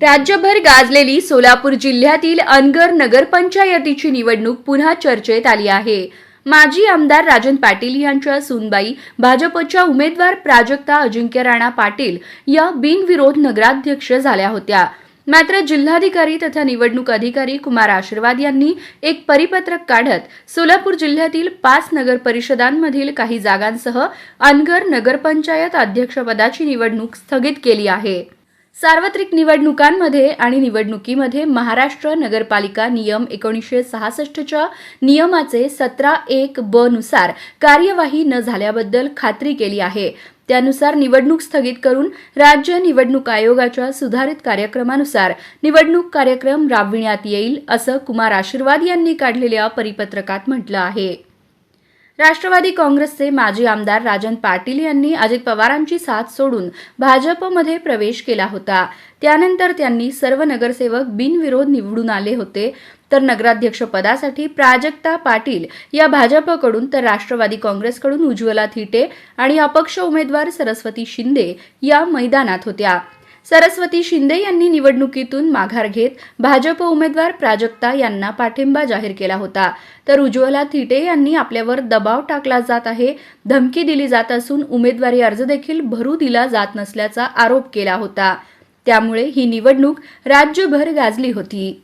राज्यभर गाजलेली सोलापूर जिल्ह्यातील अनगर नगरपंचायतीची निवडणूक पुन्हा चर्चेत आली आहे. माजी आमदार राजन पाटील यांच्या सूनबाई भाजपच्या उमेदवार प्राजक्ता अजिंक्य राणा पाटील या बिनविरोध नगराध्यक्ष झाल्या होत्या. मात्र जिल्हाधिकारी तथा निवडणूक अधिकारी कुमार आशीर्वाद यांनी एक परिपत्रक काढत सोलापूर जिल्ह्यातील पाच नगर परिषदांमधील काही जागांसह अनगर नगरपंचायत अध्यक्षपदाची निवडणूक स्थगित केली आहे. सार्वत्रिक निवडणुकांमध्ये आणि निवडणुकीमध्ये महाराष्ट्र नगरपालिका नियम एकोणीसशे सहासष्टच्या नियमाचे सतरा एक ब नुसार कार्यवाही न झाल्याबद्दल खात्री केली आहे. त्यानुसार निवडणूक स्थगित करून राज्य निवडणूक आयोगाच्या सुधारित कार्यक्रमानुसार निवडणूक कार्यक्रम राबविण्यात येईल असं कुमार आशीर्वाद यांनी काढलेल्या परिपत्रकात म्हटलं आहे. राष्ट्रवादी काँग्रेसचे माजी आमदार राजन पाटील यांनी अजित पवारांची साथ सोडून भाजपमध्ये प्रवेश केला होता. त्यानंतर त्यांनी सर्व नगरसेवक बिनविरोध निवडून आले होते. तर नगराध्यक्ष पदासाठी प्राजक्ता पाटील या भाजपकडून तर राष्ट्रवादी काँग्रेसकडून उज्ज्वला थिटे आणि अपक्ष उमेदवार सरस्वती शिंदे या मैदानात होत्या. सरस्वती शिंदे यांनी निवडणुकीतून माघार घेत भाजप उमेदवार प्राजक्ता यांना पाठिंबा जाहीर केला होता. तर उज्ज्वला थिटे यांनी आपल्यावर दबाव टाकला जात आहे धमकी दिली जात असून उमेदवारी अर्ज देखील भरू दिला जात नसल्याचा आरोप केला होता. त्यामुळे ही निवडणूक राज्यभर गाजली होती.